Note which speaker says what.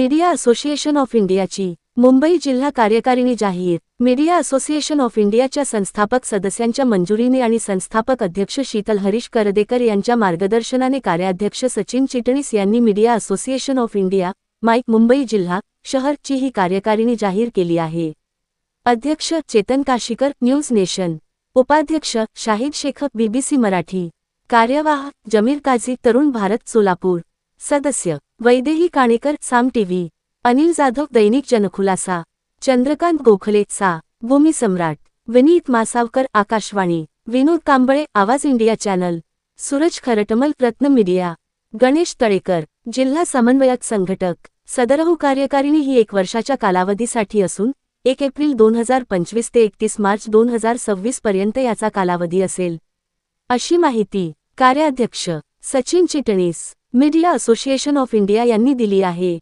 Speaker 1: Media association of इंडियाची मुंबई जिल्हा कार्यकारिणी जाहीर. मीडिया असोसिएशन ऑफ इंडियाच्या संस्थापक सदस्यांच्या मंजुरीने आणि संस्थापक अध्यक्ष शीतल हरीश करदेकर यांच्या मार्गदर्शनाने कार्याध्यक्ष सचिन चिटणीस यांनी media association of India mike Mumbai जिल्हा शहरची ही कार्यकारिणी जाहीर केली आहे. अध्यक्ष चेतन काशीकर न्यूज नेशन. उपाध्यक्ष शाहिद शेख बीबीसी मराठी. कार्यवाह जमीर काझी तरुण भारत सोलापूर. सदस्य वैदेही काणेकर साम टीव्ही अनिल जाधव दैनिक जनखुलासा चंद्रकांत गोखले सा भूमी सम्राट विनीत मासावकर आकाशवाणी विनोद कांबळे आवाज इंडिया चॅनल सूरज खरटमल रत्न मीडिया गणेश तळेकर जिल्हा समन्वयक संघटक सदरहू कार्यकारिणी ही एक वर्षाच्या कालावधीसाठी असून एक एप्रिल दोन हजार पंचवीस ते एकतीस मार्च दोन हजार सव्वीस पर्यंत याचा कालावधी असेल. अशी माहिती कार्याध्यक्ष Sachin Chitnis. Media association of India यांनी दिली आहे.